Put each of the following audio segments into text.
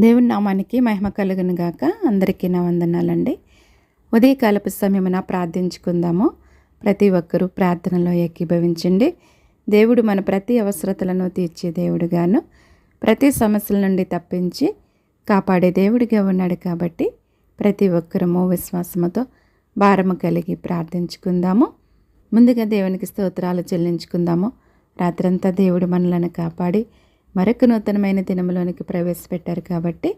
దేవుని నామానికి మహిమ కలుగును గాక. అందరికీ నా వందనాలండి. ఉదయకాలపు సమయమున ప్రార్థించుకుందాము. ప్రతి ఒక్కరూ ప్రార్థనలో ఏకీభవించండి. దేవుడు మన ప్రతి అవసరతలను తీర్చే దేవుడుగాను ప్రతి సమస్యల నుండి తప్పించి కాపాడే దేవుడిగా ఉన్నాడు కాబట్టి ప్రతి ఒక్కరము విశ్వాసముతో భారము కలిగి ప్రార్థించుకుందాము. ముందుగా దేవునికి స్తోత్రాలు చెల్లించుకుందాము. రాత్రంతా దేవుడు మనలను కాపాడి మరొక నూతనమైన దినములోనికి ప్రవేశపెట్టారు కాబట్టి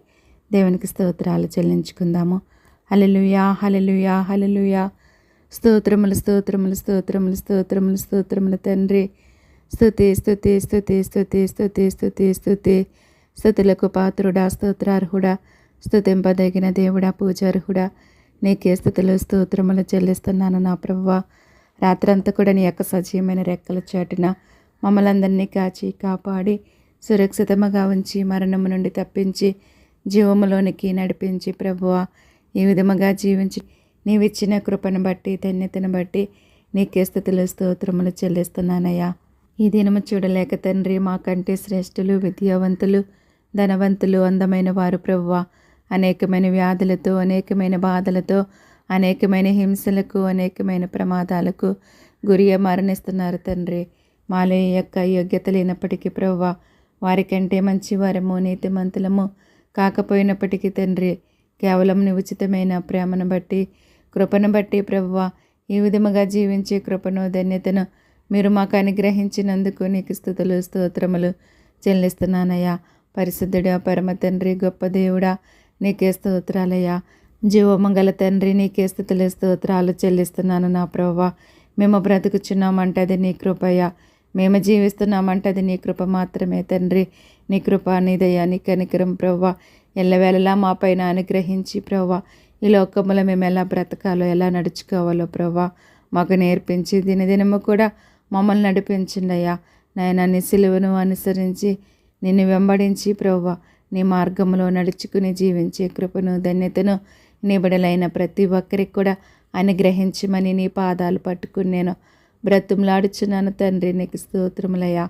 దేవునికి స్తోత్రాలు చెల్లించుకుందాము. హలలుయా హలలుయా హలలుయా స్తోత్రములు స్తోత్రములు స్తోత్రములు స్తోత్రములు స్తోత్రములు తండ్రి. స్థుతి స్థుతి స్థుతి స్థుతి స్థుతి స్థుతి స్థుతి స్థుతులకు పాత్రుడా స్తోత్రార్హుడా. స్థుతింపదగిన దేవుడా పూజార్హుడా. నీకే స్థుతులు స్తోత్రములు చెల్లిస్తున్నాను నా ప్రభువ. రాత్రంతా కూడా నీ యొక్క సజీవమైన రెక్కల చాటున మమ్మల్ని కాచి కాపాడి సురక్షితముగా ఉంచి మరణము నుండి తప్పించి జీవములోనికి నడిపించి ప్రభువ ఈ విధముగా జీవించి నీవిచ్చిన కృపను బట్టి ధన్యతను బట్టి నీకే స్థితిలో స్తోత్రములు చెల్లిస్తున్నానయ్యా. ఈ దినము చూడలేక తండ్రి మాకంటే శ్రేష్ఠులు విద్యావంతులు ధనవంతులు అందమైన వారు ప్రభువ. అనేకమైన వ్యాధులతో అనేకమైన బాధలతో అనేకమైన హింసలకు అనేకమైన ప్రమాదాలకు గురి మరణిస్తున్నారు తండ్రి. మాలో యొక్క యోగ్యత లేనప్పటికీ ప్రవ్వ వారికంటే మంచి వారము నీతిమంతులము కాకపోయినప్పటికీ తండ్రి కేవలం నీ ఉచితమైన ప్రేమను బట్టి కృపను బట్టి ప్రభువ ఈ విధముగా జీవించే కృపను ధన్యతను మీరు మాకు అనుగ్రహించినందుకు నీకు స్థుతులు స్తోత్రములు చెల్లిస్తున్నానయ్యా. పరిశుద్ధుడా పరమ తండ్రి గొప్ప దేవుడా నీకే స్తోత్రాలయ్యా. జీవమంగళ తండ్రి నీకే స్థుతులు స్తోత్రాలు చెల్లిస్తున్నాను నా ప్రవ్వ మేము బ్రతుకుచున్నామంటే అది నీ కృపయ్యా మేము జీవిస్తున్నామంటే అది నీ కృప మాత్రమే తండ్రి. నీ కృప నీ దయ నీ కనికరం ప్రవ్వ. ఎల్లవేళలా మా పైన అనుగ్రహించి ప్రవ్వ. ఈ లోకములో మేము ఎలా బ్రతకాలో ఎలా నడుచుకోవాలో ప్రవ్వ. మాకు నేర్పించి దినదినము కూడా మమ్మల్ని నడిపించండి అయ్యా. నాయన నీ సిలువను అనుసరించి నిన్ను వెంబడించి ప్రవ్వ. నీ మార్గంలో నడుచుకుని జీవించే కృపను ధన్యతను నిబడలైన ప్రతి ఒక్కరికి కూడా అనుగ్రహించమని నీ పాదాలు పట్టుకుని నేను బ్రతుములాడుచున్నాను తండ్రి నీకు స్తోత్రములయ్యా.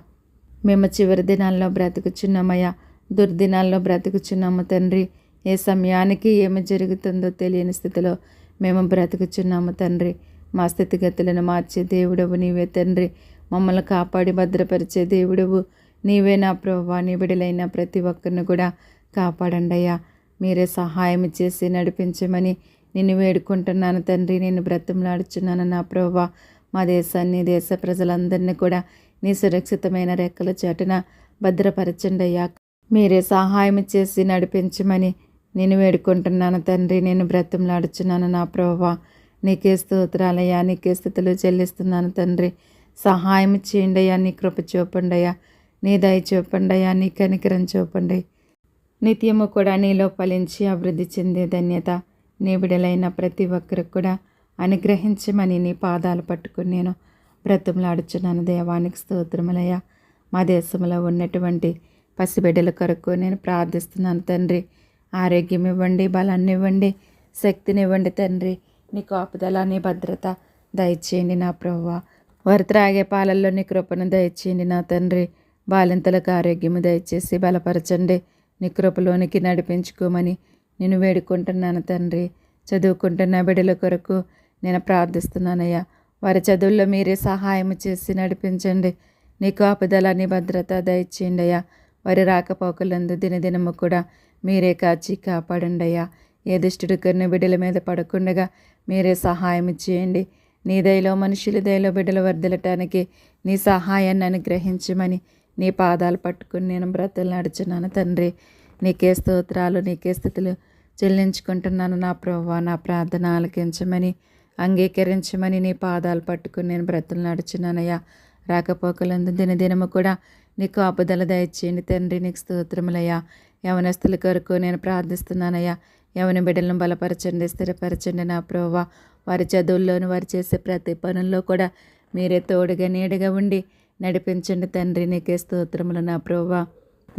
మేము చివరి దినాల్లో బ్రతుకుచున్నామయ్యా. దుర్దినాల్లో బ్రతుకుచున్నాము తండ్రి. ఏ సమయానికి ఏమి జరుగుతుందో తెలియని స్థితిలో మేము బ్రతుకుచున్నాము తండ్రి. మా స్థితిగతులను మార్చే దేవుడవు నీవే తండ్రి. మమ్మల్ని కాపాడి భద్రపరిచే దేవుడవు నీవే నా ప్రభా నీ బిడలైన ప్రతి ఒక్కరిని కూడా కాపాడండి అయ్యా మీరే సహాయం చేసి నడిపించమని నిన్ను వేడుకుంటున్నాను తండ్రి. నేను బ్రతంలాడుచున్నాను నా ప్రభా మా దేశాన్ని దేశ ప్రజలందరినీ కూడా నీ సురక్షితమైన రెక్కల చాటున భద్రపరచండి అయ్యా. మీరే సహాయం చేసి నడిపించమని నేను వేడుకుంటున్నాను తండ్రి. నేను బ్రతంలాడుచున్నాను నా ప్రభా నీకే స్తోత్రాలయ్యా. నీకే స్థితులు చెల్లిస్తున్నాను తండ్రి. సహాయం చేయండి అయ్యా. నీ కృప చూపండి అయ్యా. నీ దయ చూపండి అయ్యా. నీ కనికరం చూపండి. నిత్యము కూడా నీలో ఫలించి అభివృద్ధి చెందే ధన్యత నీ బిడలైన ప్రతి ఒక్కరికి కూడా అనుగ్రహించమని నీ పాదాలు పట్టుకుని నేను బ్రతుములాడుచున్నాను. దేవానికి స్తోత్రములయ్య. మా దేశంలో ఉన్నటువంటి పసిబిడ్డల కొరకు నేను ప్రార్థిస్తున్నాను తండ్రి. ఆరోగ్యం ఇవ్వండి బలాన్ని ఇవ్వండి శక్తినివ్వండి తండ్రి. నీ కాపుదల నీ భద్రత దయచేయండి నా ప్రవ్వ. వారు త్రాగే పాలల్లో నీ కృపను దయచేయండి నా తండ్రి. బాలింతలకు ఆరోగ్యము దయచేసి బలపరచండి. నీ కృపలోనికి నడిపించుకోమని నేను వేడుకుంటున్నాను తండ్రి. చదువుకుంటున్న బిడ్డల కొరకు నేను ప్రార్థిస్తున్నానయ్యా. వారి చదువుల్లో మీరే సహాయం చేసి నడిపించండి. నీ కాపుదల భద్రత దయచేయండి అయ్యా వారి రాకపోకలందు దినదినము కూడా మీరే కాచి కాపాడండి అయ్యా ఏ దుష్టుడు కన్ను బిడ్డల మీద పడకుండగా మీరే సహాయం చేయండి. నీ దయలో మనుషుల దయలో బిడ్డలు వర్దలటానికి నీ సహాయాన్ని అనుగ్రహించమని నీ పాదాలు పట్టుకుని నేను బ్రతలు నడుచున్నాను తండ్రి. నీకే స్తోత్రాలు నీకే స్థితులు చెల్లించుకుంటున్నాను నా ప్రభు నా ప్రార్థన ఆలకించమని అంగీకరించమని నీ పాదాలు పట్టుకుని నేను బ్రతులు నడుచున్నానయ్యా. రాకపోకలందు దినదినము కూడా నీకు ఆపదల దయచేయండి తండ్రి నీకు స్తోత్రములయ్యా. యవనస్తుల కొరకు నేను ప్రార్థిస్తున్నానయ్యా. యవన బిడ్డలను బలపరచండి స్థిరపరచండి నా ప్రోవ వారి చదువుల్లోను వారు చేసే ప్రతి పనుల్లో కూడా మీరే తోడుగా నీడగా ఉండి నడిపించండి తండ్రి నీకే స్తోత్రములు నా ప్రోవ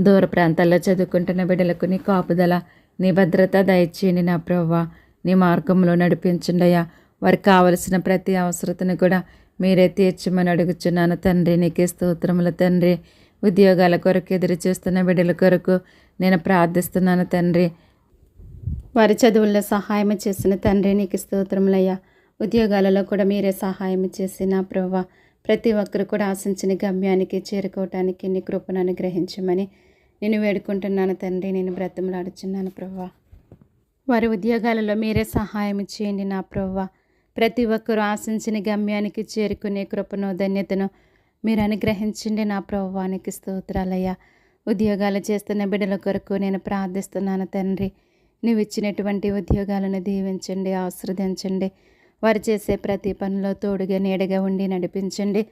దూర ప్రాంతాల్లో చదువుకుంటున్న బిడ్డలకు నీ కాపుదల నీ భద్రత దయచేయండి నా ప్రవ్వ. నీ మార్గంలో నడిపించండి అయ్యా. వారికి కావలసిన ప్రతి అవసరతను కూడా మీరే తీర్చమని అడుగుచున్నాను. తండ్రి నీకే స్తోత్రముల తండ్రి. ఉద్యోగాల కొరకు ఎదురు చూస్తున్న బిడ్డల కొరకు నేను ప్రార్థిస్తున్నాను తండ్రి. వారి చదువుల్లో సహాయం చేసిన తండ్రి నీకు స్తోత్రములయ్యా ఉద్యోగాలలో కూడా మీరే సహాయం చేసి నా ప్రభా ప్రతి ఒక్కరు కూడా ఆశించిన గమ్యానికి చేరుకోవటానికి నీ కృపను అనుగ్రహించమని నేను వేడుకుంటున్నాను తండ్రి. నేను బ్రతములాడుచున్నాను ప్రభావ వారి ఉద్యోగాలలో మీరే సహాయం చేయండి నా ప్రభా ప్రతి ఒక్కరూ ఆశించిన గమ్యానికి చేరుకునే కృపను ధన్యతను మీరు అనుగ్రహించండి. నా ప్రభువానికి స్తోత్రాలయ్యా. ఉద్యోగాలు చేస్తున్న బిడ్డల కొరకు నేను ప్రార్థిస్తున్నాను తండ్రి. నువ్వు ఇచ్చినటువంటి ఉద్యోగాలను దీవించండి ఆశ్రదించండి వారు చేసే ప్రతి పనిలో తోడుగా నీడగా ఉండి నడిపించండి.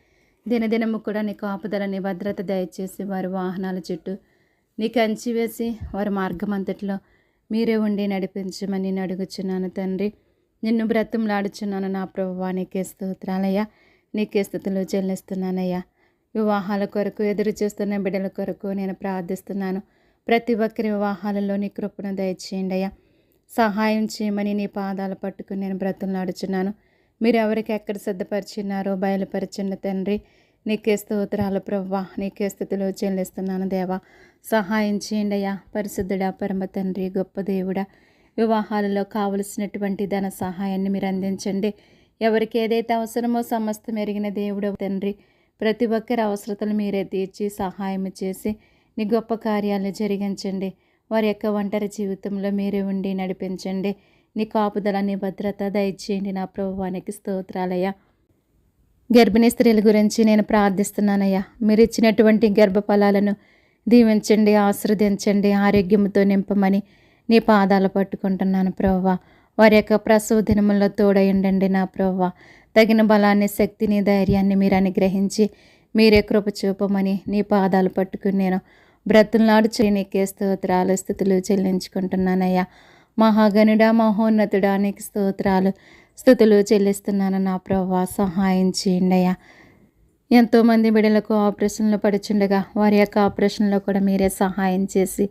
దినదినము కూడా నీకు ఆపదలని భద్రత దయచేసి వారి వాహనాల చుట్టూ నీకు అంచి వేసి వారి మార్గం అంతట్లో మీరే ఉండి నడిపించమని నేను అడుగుచున్నాను తండ్రి. నిన్ను బ్రతంలాడుచున్నాను నా ప్రభువా నీకే స్తోత్రాలయ్యా. నీకే స్థుతులు చెల్లిస్తున్నానయ్యా. వివాహాల కొరకు ఎదురు చూస్తున్న బిడ్డల కొరకు నేను ప్రార్థిస్తున్నాను. ప్రతి ఒక్కరి వివాహాలలో నీ కృపను దయచేయండి అయ్యా సహాయం చేయమని నీ పాదాలు పట్టుకుని నేను బ్రతంలాడుచున్నాను మీరు ఎవరికి ఎక్కడ సిద్ధపరిచినారో బయలుపరిచిన తండ్రి నీకే స్తోత్రాలు ప్రవ్వా నీకే స్థితిలో చెల్లిస్తున్నాను దేవా. సహాయం చేయండి అయ్యా పరిశుద్ధుడా పరమ తండ్రి గొప్ప దేవుడా. వివాహాలలో కావలసినటువంటి ధన సహాయాన్ని మీరు అందించండి. ఎవరికి ఏదైతే అవసరమో సమస్తం ఎరిగిన దేవుడు తండ్రి ప్రతి ఒక్కరి అవసరతలు మీరే తీర్చి సహాయం చేసి నీ గొప్ప కార్యాలను జరిగించండి. వారి యొక్క ఒంటరి జీవితంలో మీరే ఉండి నడిపించండి. నీ కాపుదల నీ భద్రత దయచేయండి నా ప్రభువానికి స్తోత్రాలయ్యా. గర్భిణీ స్త్రీల గురించి నేను ప్రార్థిస్తున్నానయ్యా. మీరు ఇచ్చినటువంటి గర్భఫలాలను దీవించండి ఆశ్రదించండి ఆరోగ్యంతో నింపమని నీ పాదాలు పట్టుకుంటున్నాను ప్రవ్వ. వారి యొక్క ప్రసవ దినముల్లో తోడయండండి నా ప్రవ్వ. తగిన బలాన్ని శక్తిని ధైర్యాన్ని మీరు అనుగ్రహించి మీరే కృప చూపమని నీ పాదాలు పట్టుకుని నేను బ్రతులనాడు నీకే స్తోత్రాలు స్థుతులు చెల్లించుకుంటున్నానయ్యా. మహాగనుడా మహోన్నతుడా నీకు స్తోత్రాలు స్థుతులు చెల్లిస్తున్నాను నా ప్రవ్వా. సహాయం చేయండి అయ్యా ఎంతోమంది బిడ్డలకు ఆపరేషన్లు పడుచుండగా వారి యొక్క ఆపరేషన్లో కూడా మీరే సహాయం చేసి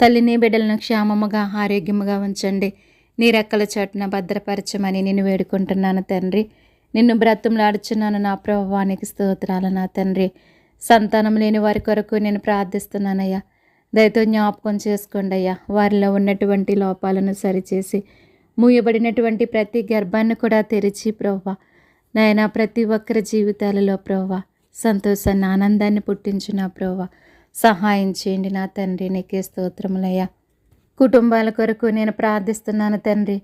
తల్లిని బిడ్డలను క్షేమముగా ఆరోగ్యముగా ఉంచండి. నీ రెక్కల చాటున భద్రపరచమని నేను వేడుకుంటున్నాను తండ్రి. నిన్ను బ్రతంలాడుచున్నాను నా ప్రభువానికి స్తోత్రాలు నా తండ్రి. సంతానం లేని వారి కొరకు నేను ప్రార్థిస్తున్నానయ్యా. దయతో జ్ఞాపకం చేసుకోండి అయ్యా. వారిలో ఉన్నటువంటి లోపాలను సరిచేసి మూయబడినటువంటి ప్రతి గర్భాన్ని కూడా తెరిచి ప్రవ్వ నాయన ప్రతి ఒక్కరి జీవితాలలో ప్రవ్వ సంతోషాన్ని ఆనందాన్ని పుట్టించిన ప్రవ్వ సహాయం చేయండి నా తండ్రి నీకే స్తోత్రములయ్యా. కుటుంబాల కొరకు నేను ప్రార్థిస్తున్నాను తండ్రి.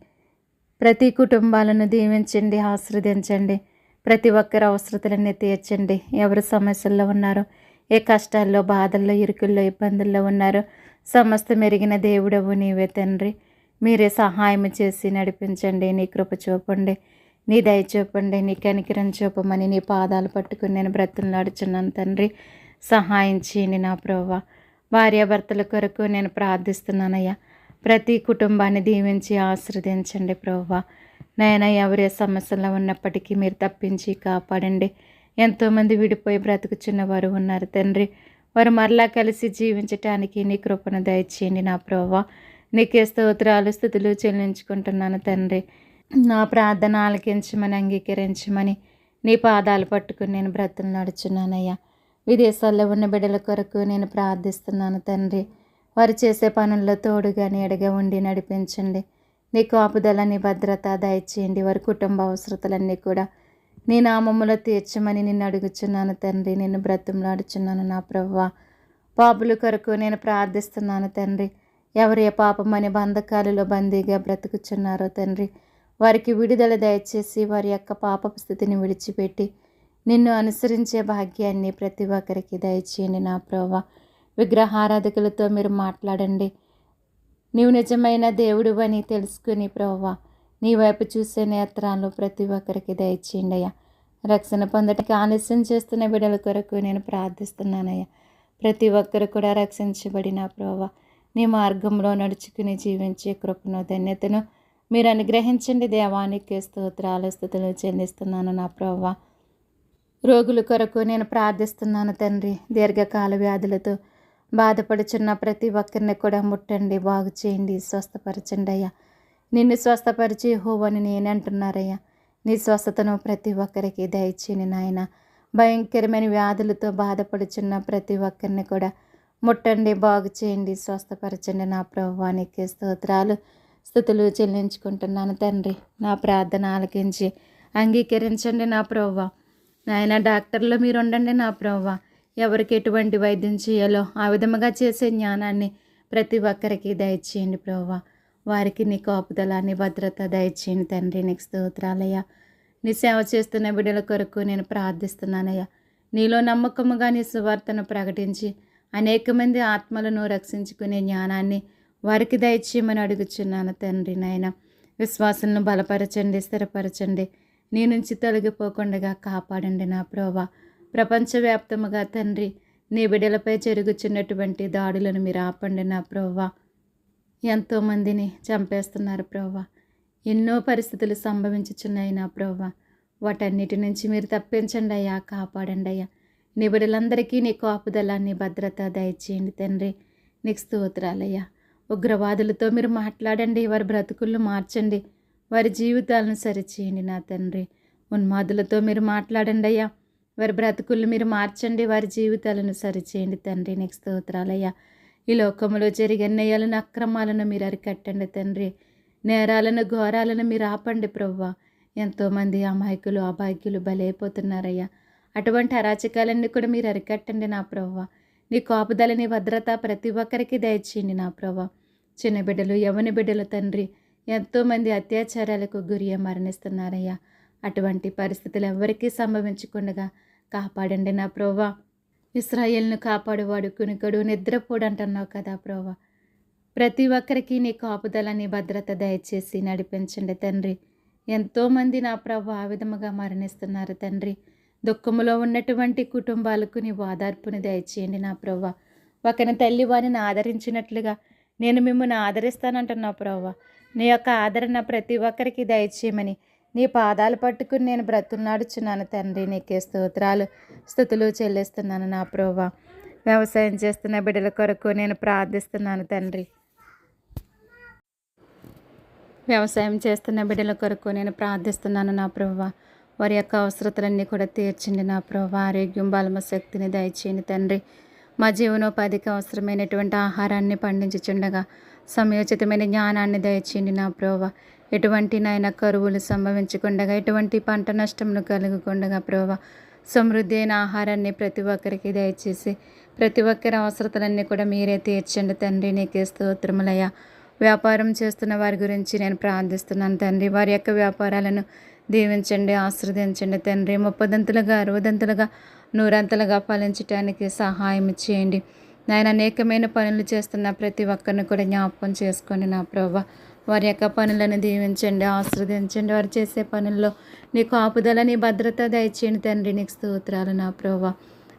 ప్రతి కుటుంబాలను దీవించండి ఆశ్రదించండి ప్రతి ఒక్కరి అవసరతలన్నీ తీర్చండి. ఎవరు సమస్యల్లో ఉన్నారో ఏ కష్టాల్లో బాధల్లో ఇరుకుల్లో ఇబ్బందుల్లో ఉన్నారో సమస్త మెరిగిన దేవుడవు నీవే తండ్రి. మీరే సహాయం చేసి నడిపించండి నీ కృప చూపండి నీ దయ చూపండి నీ కనికిరం చూపమని నీ పాదాలు పట్టుకుని నేను బ్రతులు నడుచున్నాను తండ్రి. సహాయం చేయండి నా ప్రోవా భార్యాభర్తల కొరకు నేను ప్రార్థిస్తున్నానయ్యా. ప్రతి కుటుంబాన్ని దీవించి ఆశ్రదించండి ప్రోవా నాయన ఎవరే సమస్యలో ఉన్నప్పటికీ మీరు తప్పించి కాపాడండి. ఎంతోమంది విడిపోయి బ్రతుకుచున్న వారు ఉన్నారు తండ్రి. వారు మరలా కలిసి జీవించటానికి నీ కృపను దయచేయండి నా ప్రోవా నీకే స్తోత్రాలు స్థుతులు చెల్లించుకుంటున్నాను తండ్రి. నా ప్రార్థన ఆలకించమని అంగీకరించమని నీ పాదాలు పట్టుకుని నేను బ్రతులు నడుచున్నానయ్యా. విదేశాల్లో ఉన్న బిడ్డల కొరకు నేను ప్రార్థిస్తున్నాను తండ్రి. వారు చేసే పనుల్లో తోడుగా నీడగా ఉండి నడిపించండి. నీ కాపుదలని భద్రత దయచేయండి. వారి కుటుంబ అవసరతలన్నీ కూడా నీ నామములో తీర్చమని నిన్ను అడుగుచున్నాను తండ్రి. నిన్ను బ్రతంలాడుచున్నాను నా ప్రవ్వ. పాపుల కొరకు నేను ప్రార్థిస్తున్నాను తండ్రి. ఎవరి పాపమని బంధకాలలో బందీగా బ్రతుకుచున్నారో తండ్రి. వారికి విడుదల దయచేసి వారి యొక్క పాప స్థితిని విడిచిపెట్టి నిన్ను అనుసరించే భాగ్యాన్ని ప్రతి ఒక్కరికి దయచేయండి నా ప్రోవ విగ్రహారాధకులతో మీరు మాట్లాడండి. నీవు నిజమైన దేవుడు అని తెలుసుకుని ప్రోవా నీ వైపు చూసే నేత్రాలు ప్రతి ఒక్కరికి దయచేయండి అయ్యా. రక్షణ పొందటానికి ఆలస్యం చేస్తున్న బిడ్డల కొరకు నేను ప్రార్థిస్తున్నానయ్యా. ప్రతి ఒక్కరు కూడా రక్షించబడిన ప్రోవా నీ మార్గంలో నడుచుకుని జీవించే కృపను ధన్యతను మీరు అనుగ్రహించండి. దేవానికి స్తోత్రాలు స్థుతులు చెల్లిస్తున్నాను నా ప్రోవా రోగుల కొరకు నేను ప్రార్థిస్తున్నాను తండ్రి. దీర్ఘకాల వ్యాధులతో బాధపడుచున్న ప్రతి ఒక్కరిని కూడా ముట్టండి బాగు చేయండి స్వస్థపరచండి అయ్యా. నిన్ను స్వస్థపరిచి హోవని నేను అంటున్నారయ్యా. నీ స్వస్థతను ప్రతి ఒక్కరికి దయచేని నాయన. భయంకరమైన వ్యాధులతో బాధపడుచున్న ప్రతి ఒక్కరిని కూడా ముట్టండి బాగు చేయండి స్వస్థపరచండి. నా ప్రభువానికి స్తోత్రాలు స్థుతులు చెల్లించుకుంటున్నాను తండ్రి. నా ప్రార్థన ఆలకించి అంగీకరించండి నా ప్రభువా. నాయన డాక్టర్లో మీరు ఉండండి నా ప్రవ్వ. ఎవరికి ఎటువంటి వైద్యం చేయాలో ఆ విధముగా చేసే జ్ఞానాన్ని ప్రతి ఒక్కరికి దయచేయండి ప్రవ్వ. వారికి నీ కాపుదల నీ భద్రత దయచేయండి తండ్రి నీకు స్తోత్రాలయ్యా. నీ సేవ చేస్తున్న బిడ్డల కొరకు నేను ప్రార్థిస్తున్నానయ్యా. నీలో నమ్మకముగా నీ సువార్తను ప్రకటించి అనేక మంది ఆత్మలను రక్షించుకునే జ్ఞానాన్ని వారికి దయచేయమని అడుగుచున్నాను తండ్రి నాయన. విశ్వాసాలను బలపరచండి స్థిరపరచండి. నీ నుంచి తొలగిపోకుండా కాపాడండి నా ప్రోవా ప్రపంచవ్యాప్తముగా తండ్రి నీ బిడ్డలపై జరుగుచున్నటువంటి దాడులను మీరు ఆపండి నా ప్రోవా ఎంతోమందిని చంపేస్తున్నారు ప్రోవా ఎన్నో పరిస్థితులు సంభవించుచున్నాయి నా ప్రోవా వాటన్నిటి నుంచి మీరు తప్పించండి అయ్యా కాపాడండి అయ్యా. నీ బిడ్డలందరికీ నీ కాపుదల నీ భద్రత దయచేయండి తండ్రి. నీకు స్తోత్రాలయ్యా. ఉగ్రవాదులతో మీరు మాట్లాడండి వారి బ్రతుకుళ్ళు మార్చండి. వారి జీవితాలను సరిచేయండి నా తండ్రి. ఉన్మాదులతో మీరు మాట్లాడండి అయ్యా. వారి బ్రతుకులు మీరు మార్చండి. వారి జీవితాలను సరిచేయండి తండ్రి. నీకు స్తోత్రాలయ్యా. ఈ లోకంలో జరిగే నయాలను అక్రమాలను మీరు అరికట్టండి తండ్రి. నేరాలను ఘోరాలను మీరు ఆపండి ప్రవ్వ. ఎంతోమంది అమాయకులు అబాయకులు బలైపోతున్నారయ్యా. అటువంటి అరాచకాలన్నీ కూడా మీరు అరికట్టండి నా ప్రవ్వ. నీ కోపదలని నీ భద్రత ప్రతి ఒక్కరికి దయచేయండి నా ప్రవ్వ. చిన్న బిడ్డలు యవని బిడ్డలు తండ్రి. ఎంతోమంది అత్యాచారాలకు గురి మరణిస్తున్నారయ్యా. అటువంటి పరిస్థితులు ఎవరికీ సంభవించకుండా కాపాడండి నా ప్రోవా ఇస్రాయేల్ను కాపాడువాడు కునుకడు నిద్రపోడు అంటున్నావు కదా ప్రోవా ప్రతి ఒక్కరికి నీ కాపుదల నీ భద్రత దయచేసి నడిపించండి తండ్రి. ఎంతోమంది నా ప్రభు ఆ విధముగా మరణిస్తున్నారు తండ్రి. దుఃఖములో ఉన్నటువంటి కుటుంబాలకు నీ ఓదార్పుని దయచేయండి నా ప్రవ్వ. ఒకని తల్లి వారిని ఆదరించినట్లుగా నేను మిమ్మల్ని ఆదరిస్తానంటున్నా ప్రవ్వ. నీ యొక్క ఆదరణ ప్రతి ఒక్కరికి దయచేయమని. నీ పాదాలు పట్టుకుని నేను బ్రతున్నాడుచున్నాను తండ్రి. నీకే స్తోత్రాలు స్థుతులు చెల్లిస్తున్నాను నా ప్రోవా వ్యవసాయం చేస్తున్న బిడ్డల కొరకు నేను ప్రార్థిస్తున్నాను తండ్రి. వ్యవసాయం చేస్తున్న బిడ్డల కొరకు నేను ప్రార్థిస్తున్నాను నా ప్రభువ. వారి యొక్క అవసరతలన్నీ కూడా తీర్చండి నా ప్రభువ. ఆరోగ్యం బలమ శక్తిని దయచేయండి తండ్రి. మా జీవనోపాధికి అవసరమైనటువంటి ఆహారాన్ని పండించుచుండగా సమయోచితమైన జ్ఞానాన్ని దయచేయండి నా ప్రోవ ఎటువంటి నాయన కరువులు సంభవించకుండా ఎటువంటి పంట నష్టమును కలుగుకుండగా ప్రోవ సమృద్ధి అయిన ఆహారాన్ని ప్రతి ఒక్కరికి దయచేసి ప్రతి ఒక్కరి అవసరతలన్నీ కూడా మీరే తీర్చండి తండ్రి. నీకే స్తోత్రములయ్యా. వ్యాపారం చేస్తున్న వారి గురించి నేను ప్రార్థిస్తున్నాను తండ్రి. వారి యొక్క వ్యాపారాలను దీవించండి ఆశ్రదించండి తండ్రి. ముప్పదంతులుగా అరవదంతులుగా నూరంతలుగా ఫలించటానికి సహాయం చేయండి. నేను అనేకమైన పనులు చేస్తున్న ప్రతి ఒక్కరిని కూడా జ్ఞాపకం చేసుకోండి నా ప్రభా వారి యొక్క పనులను దీవించండి ఆశ్రదించండి. వారు చేసే పనుల్లో నీకు ఆపుదల నీ భద్రత దయచేయండి తండ్రి. నీకు స్తోత్రాలు నా ప్రభా.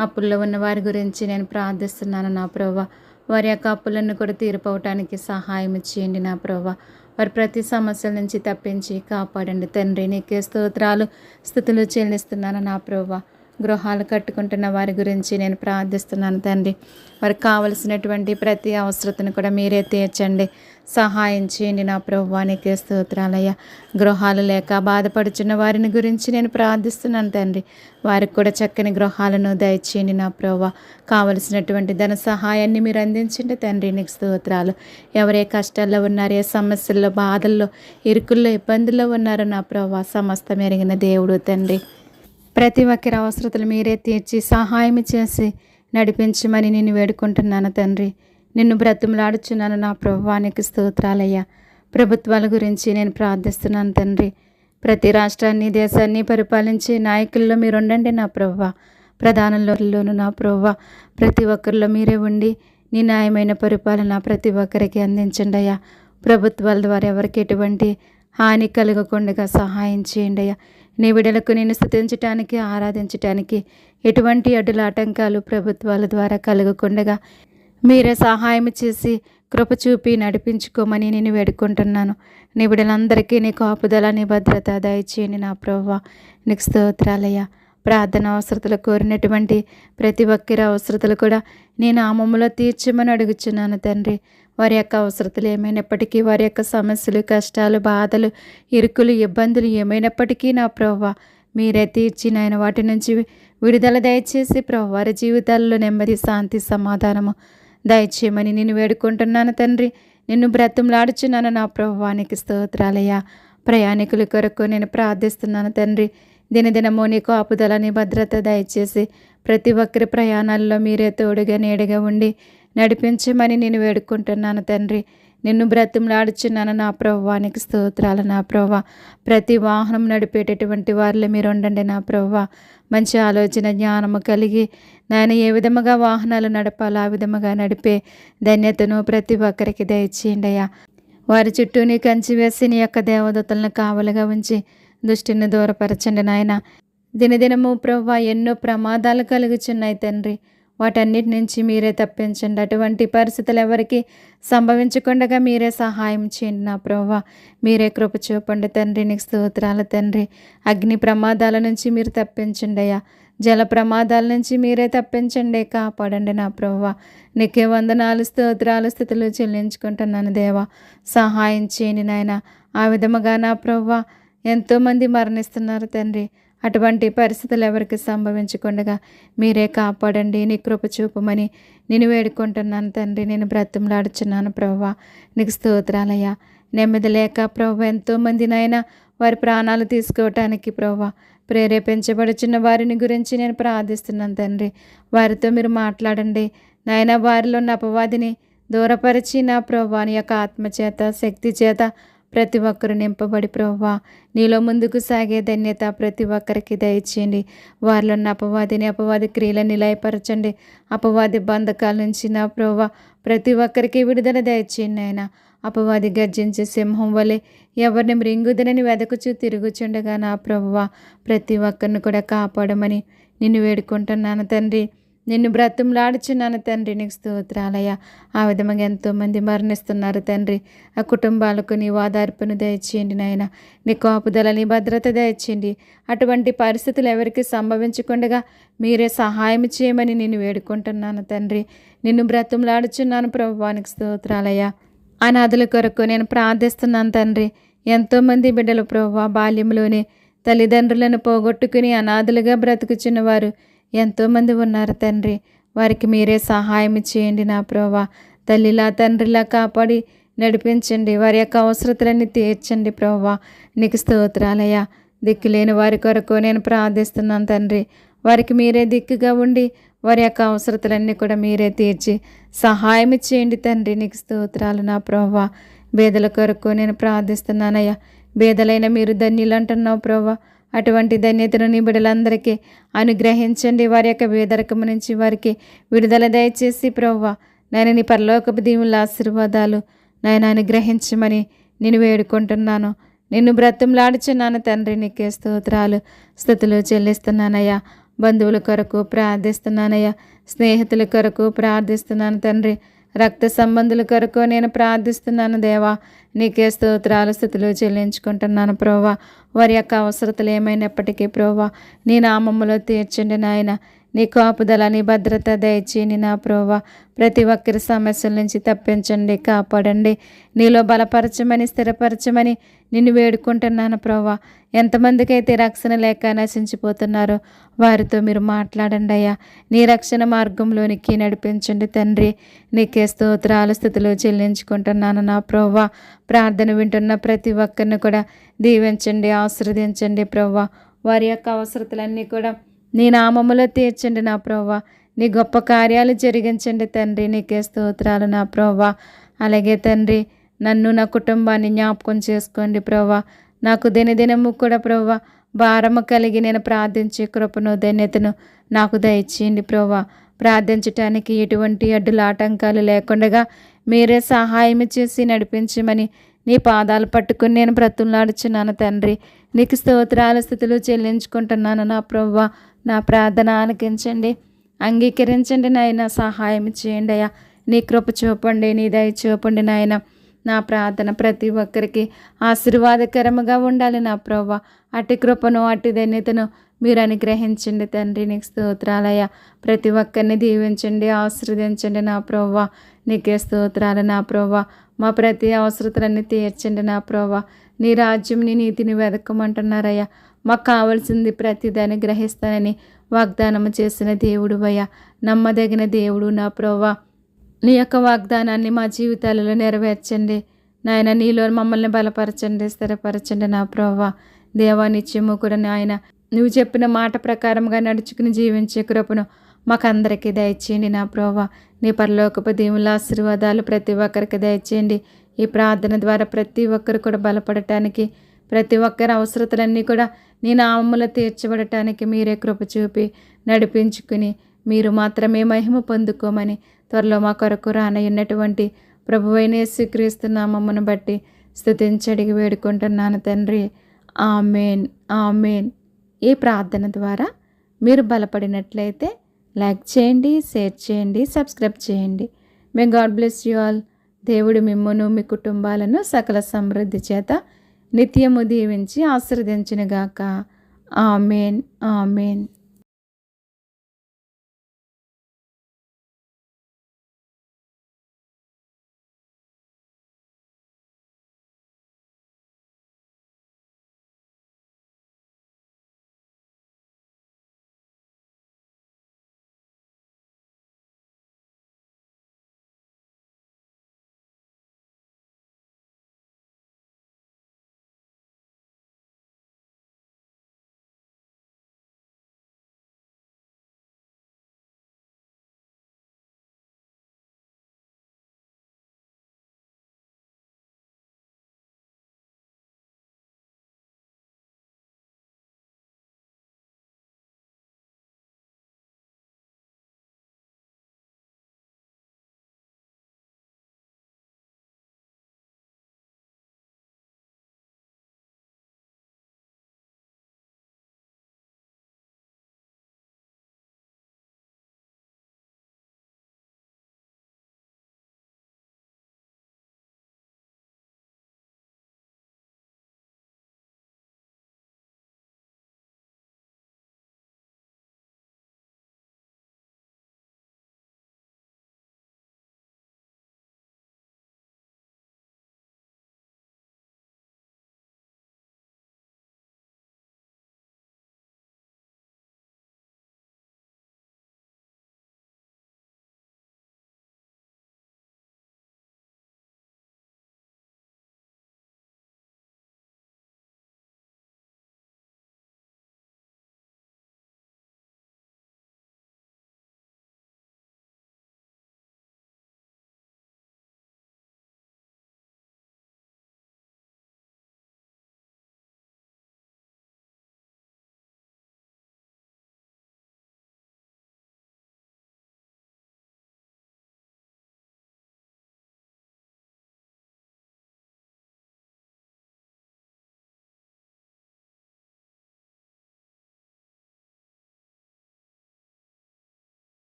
అప్పుల్లో ఉన్న వారి గురించి నేను ప్రార్థిస్తున్నాను నా ప్రభా. వారి యొక్క అప్పులను కూడా తీరిపోవటానికి సహాయం చేయండి నా ప్రభా. వారి ప్రతి సమస్యల నుంచి తప్పించి కాపాడండి తండ్రి. నీకే స్తోత్రాలు స్థుతులు చెల్లిస్తున్నాను నా ప్రభా. గృహాలు కట్టుకుంటున్న వారి గురించి నేను ప్రార్థిస్తున్నాను తండ్రి. వారికి కావలసినటువంటి ప్రతి అవసరతను కూడా మీరే తీర్చండి. సహాయం చేయండి నా ప్రభువానికి స్తోత్రాలయ్య. గృహాలు లేక బాధపడుచున్న వారిని గురించి నేను ప్రార్థిస్తున్నాను తండ్రి. వారికి కూడా చక్కని గృహాలను దయచేయండి నా ప్రభు కావలసినటువంటి ధన సహాయాన్ని మీరు అందించండి తండ్రి నీకు స్తోత్రాలు. ఎవరే కష్టాల్లో ఉన్నారో ఏ సమస్యల్లో బాధల్లో ఇరుకుల్లో ఇబ్బందుల్లో ఉన్నారో నా ప్రభు సమస్తం ఎరిగిన దేవుడు తండ్రి. ప్రతి ఒక్కరి అవసరతలు మీరే తీర్చి సహాయం చేసి నడిపించమని నేను వేడుకుంటున్నాను తండ్రి. నిన్ను బ్రతుములాడుచున్నాను నా ప్రభువానికి స్తోత్రాలయ్యా. ప్రభుత్వాల గురించి నేను ప్రార్థిస్తున్నాను తండ్రి. ప్రతి రాష్ట్రాన్ని దేశాన్ని పరిపాలించే నాయకుల్లో మీరు ఉండండి నా ప్రవ్వ ప్రధానంలోనూ నా ప్రవ్వ ప్రతి ఒక్కరిలో మీరే ఉండి నీ న్యాయమైన పరిపాలన ప్రతి ఒక్కరికి అందించండి అయ్యా. ప్రభుత్వాల ద్వారా ఎవరికి ఎటువంటి హాని కలగకుండా సహాయం చేయండి అయ్యా. నీ బిడలకు నేను స్థుతించటానికి ఆరాధించటానికి ఎటువంటి అడ్డుల ఆటంకాలు ప్రభుత్వాల ద్వారా కలగకుండగా మీరే సహాయం చేసి కృప చూపి నడిపించుకోమని నేను వేడుకుంటున్నాను. నీ బిడ్డలందరికీ నీ కాపుదల నీ భద్రత దయచేయండి నా ప్రవ్వ నీకు స్తోత్రాలయ్యా. ప్రార్థన అవసరతలు కోరినటువంటి ప్రతి ఒక్కరి అవసరతలు కూడా నేను ఆమమ్మలో తీర్చమని అడుగుచున్నాను తండ్రి. వారి యొక్క అవసరతలు ఏమైనప్పటికీ వారి యొక్క సమస్యలు కష్టాలు బాధలు ఇరుకులు ఇబ్బందులు ఏమైనప్పటికీ నా ప్రవ్వ మీరే తీర్చి నాయన వాటి నుంచి విడుదల దయచేసి ప్రభు వారి జీవితాల్లో నెమ్మది శాంతి సమాధానము దయచేయమని నేను వేడుకుంటున్నాను తండ్రి. నిన్ను బ్రతంలాడుచున్నాను నా ప్రభువానికి స్తోత్రాలయ్యా. ప్రయాణికుల కొరకు నేను ప్రార్థిస్తున్నాను తండ్రి. దినదినము నీకు ఆపుదలని భద్రత దయచేసి ప్రతి ఒక్కరి ప్రయాణాల్లో మీరే తోడుగా నీడగా ఉండి నడిపించమని నేను వేడుకుంటున్నాను తండ్రి. నిన్ను బ్రతిమలాడుచున్నాను నా ప్రభువానికి స్తోత్రాలు నా ప్రభా ప్రతి వాహనం నడిపేటటువంటి వారిలో మీరు ఉండండి నా ప్రభా మంచి ఆలోచన జ్ఞానము కలిగి నేను ఏ విధముగా వాహనాలు నడపాలో ఆ విధముగా నడిపే ధన్యతను ప్రతి ఒక్కరికి దయచేయండి అయ్యా. వారి చుట్టూ నీ కంచి వేసి నీ యొక్క దేవదూతలను కావలుగా ఉంచి దృష్టిని దూరపరచండి నాయన. దినదినము ప్రవ్వ ఎన్నో ప్రమాదాలు కలుగుచున్నాయి తండ్రి. వాటన్నిటి నుంచి మీరే తప్పించండి. అటువంటి పరిస్థితులు ఎవరికి సంభవించకుండా మీరే సహాయం చేయండి నా ప్రవ్వ. మీరే కృప చూపండి తండ్రి. నీకు స్తోత్రాల తండ్రి. అగ్ని ప్రమాదాల నుంచి మీరు తప్పించండి అయ్యా. జల ప్రమాదాల నుంచి మీరే తప్పించండి. కాపాడండి నా ప్రవ్వ. నీకే వందనాలు స్తోత్రాలు స్థితులు చెల్లించుకుంటున్నాను దేవా. సహాయం చేయండి నాయన. ఆ విధముగా నా ప్రభా ఎంతోమంది మరణిస్తున్నారు తండ్రి. అటువంటి పరిస్థితులు ఎవరికి సంభవించకుండా మీరే కాపాడండి నీ కృప చూపమని నేను వేడుకుంటున్నాను తండ్రి. నేను బ్రతంలాడుచున్నాను ప్రవ్వా. నీకు స్తోత్రాలయ్యా. నెమ్మది లేక ప్రభు ఎంతోమంది నాయన వారి ప్రాణాలు తీసుకోవటానికి ప్రభా ప్రేరేపించబడుచున్న వారిని గురించి నేను ప్రార్థిస్తున్నాను తండ్రి. వారితో మీరు మాట్లాడండి. నాయన వారిలో ఉన్న అపవాదిని దూరపరిచి నా ప్రభాని యొక్క ఆత్మచేత శక్తి చేత ప్రతి ఒక్కరు నింపబడి ప్రవ్వా నీలో ముందుకు సాగే ధన్యత ప్రతి ఒక్కరికి దయచేయండి. వారిలో ఉన్న అపవాదిని అపవాది క్రియలను లయపరచండి అపవాది బంధకాల నుంచి నా ప్రవ్వా ప్రతి ఒక్కరికి విడుదల దయచేయండి ఆయన అపవాది గర్జించే సింహం వలె ఎవరిని మృంగుదనని వెదకుచూ తిరుగుచుండగా నా ప్రభువ ప్రతి ఒక్కరిని కూడా కాపాడమని నిన్ను వేడుకుంటున్నాను తండ్రి. నిన్ను బ్రతంలాడుచున్నాను తండ్రి నీకు స్తోత్రాలయ ఆ విధంగా ఎంతోమంది మరణిస్తున్నారు తండ్రి. ఆ కుటుంబాలకు నీ ఓదార్పును దయచేయండి నాయన. నీ కాపుదల నీ భద్రత దయచేయండి. అటువంటి పరిస్థితులు ఎవరికి సంభవించకుండా మీరే సహాయం చేయమని నేను వేడుకుంటున్నాను తండ్రి. నిన్ను బ్రతంలాడుచున్నాను ప్రభువానికి స్తోత్రాలయ అనాథుల కొరకు నేను ప్రార్థిస్తున్నాను తండ్రి. ఎంతోమంది బిడ్డలు ప్రభు బాల్యంలోనే తల్లిదండ్రులను పోగొట్టుకుని అనాథులుగా బ్రతుకుచున్నవారు. వారు ఎంతోమంది ఉన్నారు తండ్రి. వారికి మీరే సహాయం చేయండి నా ప్రభా. తల్లిలా తండ్రిలా కాపాడి నడిపించండి. వారి యొక్క అవసరతలన్నీ తీర్చండి ప్రభా. నీకు స్తోత్రాలయ్యా. దిక్కులేని వారి కొరకు నేను ప్రార్థిస్తున్నాను తండ్రి. వారికి మీరే దిక్కుగా ఉండి వారి యొక్క అవసరతలన్నీ కూడా మీరే తీర్చి సహాయం చేయండి తండ్రి. నీకు స్తోత్రాలు నా ప్రభా. బేదల కొరకు నేను ప్రార్థిస్తున్నానయ్యా. బేదలైన మీరు ధన్యులు అంటున్నావు ప్రభా. అటువంటి ధన్యతను నీ బిడ్డలందరికీ అనుగ్రహించండి. వారి యొక్క వేదరకము నుంచి వారికి విడుదల దయచేసి ప్రవ్వ నేను నీ పరలోకపు దీవుల ఆశీర్వాదాలు నేను అనుగ్రహించమని నేను వేడుకుంటున్నాను. నిన్ను బ్రతంలాడుచున్నాను తండ్రి నీకే స్తోత్రాలు. స్థుతులు చెల్లిస్తున్నానయ్యా. బంధువుల కొరకు ప్రార్థిస్తున్నానయ్యా. స్నేహితుల కొరకు ప్రార్థిస్తున్నాను తండ్రి. రక్త సంబంధుల కొరకు నేను ప్రార్థిస్తున్నాను దేవా. నీకే స్తోత్రాలు స్థుతులు చెల్లించుకుంటున్నాను ప్రోవా వారి యొక్క అవసరతలు ఏమైనప్పటికీ ప్రోవా నీ నామములో తీర్చండి నాయన. నీ కాపుదల నీ భద్రత దయచేయండి నా ప్రోవా ప్రతి ఒక్కరి సమస్యల నుంచి తప్పించండి కాపాడండి. నీలో బలపరచమని స్థిరపరచమని నిన్ను వేడుకుంటున్నాను ప్రోవా ఎంతమందికైతే రక్షణ లేక నశించిపోతున్నారో వారితో మీరు మాట్లాడండి అయ్యా. నీ రక్షణ మార్గంలోనికి నడిపించండి తండ్రి. నీకే స్తోత్రాలు స్థితిలో చెల్లించుకుంటున్నాను నా ప్రోవా ప్రార్థన వింటున్న ప్రతి ఒక్కరిని కూడా దీవించండి ఆశీర్వదించండి ప్రవ్వా. వారి యొక్క అవసరతలన్నీ కూడా నీ నామములో తీర్చండి నా ప్రోవా నీ గొప్ప కార్యాలు జరిగించండి తండ్రి. నీకే స్తోత్రాలు నా ప్రోవా అలాగే తండ్రి నన్ను నా కుటుంబాన్ని జ్ఞాపకం చేసుకోండి ప్రోవా నాకు దినదినము కూడా ప్రోవా భారము కలిగి నేను ప్రార్థించే కృపను ధన్యతను నాకు దయచేయండి ప్రోవా ప్రార్థించటానికి ఎటువంటి అడ్డుల ఆటంకాలు లేకుండా మీరే సహాయం చేసి నడిపించమని నీ పాదాలు పట్టుకుని నేను బ్రతులాడుచున్నాను తండ్రి. నీకు స్తోత్రాల స్థితిలో చెల్లించుకుంటున్నాను నా ప్రవ్వ. నా ప్రార్థన ఆలకించండి. అంగీకరించండి నాయన సహాయం చేయండి అయ్యా. నీ కృప చూపండి నీ దయ చూపండి నాయన. నా ప్రార్థన ప్రతి ఒక్కరికి ఆశీర్వాదకరముగా ఉండాలి నా ప్రవ్వ. అటు కృపను అటు ధన్యతను మీరు అనుగ్రహించండి తండ్రి. నీకు స్తోత్రాలయ్యా ప్రతి ఒక్కరిని దీవించండి ఆశీర్వదించండి నా ప్రవ్వ. నీకే స్తోత్రాలు నా ప్రవ్వ. మా ప్రతి అవసరతలన్నీ తీర్చండి నా ప్రవ్వ. నీ రాజ్యం నీ నీతిని వెదకమంటున్నారయ్యా. మాకు కావాల్సింది ప్రతిదాన్ని గ్రహిస్తానని వాగ్దానము చేసిన దేవుడు వయ నమ్మదగిన దేవుడు నా ప్రోవా నీ యొక్క వాగ్దానాన్ని మా జీవితాలలో నెరవేర్చండి. నాయన నీలో మమ్మల్ని బలపరచండి స్థిరపరచండి నా ప్రోవా దేవా నిత్యము కూడా నాయన నువ్వు చెప్పిన మాట ప్రకారంగా నడుచుకుని జీవించే కృపను మాకందరికీ దయచేయండి నా ప్రోవా నీ పరలోకపు దేవుల ఆశీర్వాదాలు ప్రతి ఒక్కరికి దయచేయండి. ఈ ప్రార్థన ద్వారా ప్రతి ఒక్కరు కూడా బలపడటానికి ప్రతి ఒక్కరి అవసరతలన్నీ కూడా నీ నామములు తీర్చబడటానికి మీరే కృప చూపి నడిపించుకుని మీరు మాత్రమే మహిమ పొందుకోమని త్వరలో మా కొరకు రానయ్యున్నటువంటి ప్రభువైన యేసుక్రీస్తు నామమును బట్టి స్థుతించడిగి వేడుకుంటున్నాను తండ్రి. ఆమెన్. ఆమెన్. ఈ ప్రార్థన ద్వారా మీరు బలపడినట్లయితే లైక్ చేయండి షేర్ చేయండి సబ్స్క్రైబ్ చేయండి. May God bless you all. దేవుడు మిమ్మను మీ కుటుంబాలను సకల సమృద్ధి చేత నిత్యము దీవించి ఆశ్రదించినగాక ఆమెన్ ఆమెన్.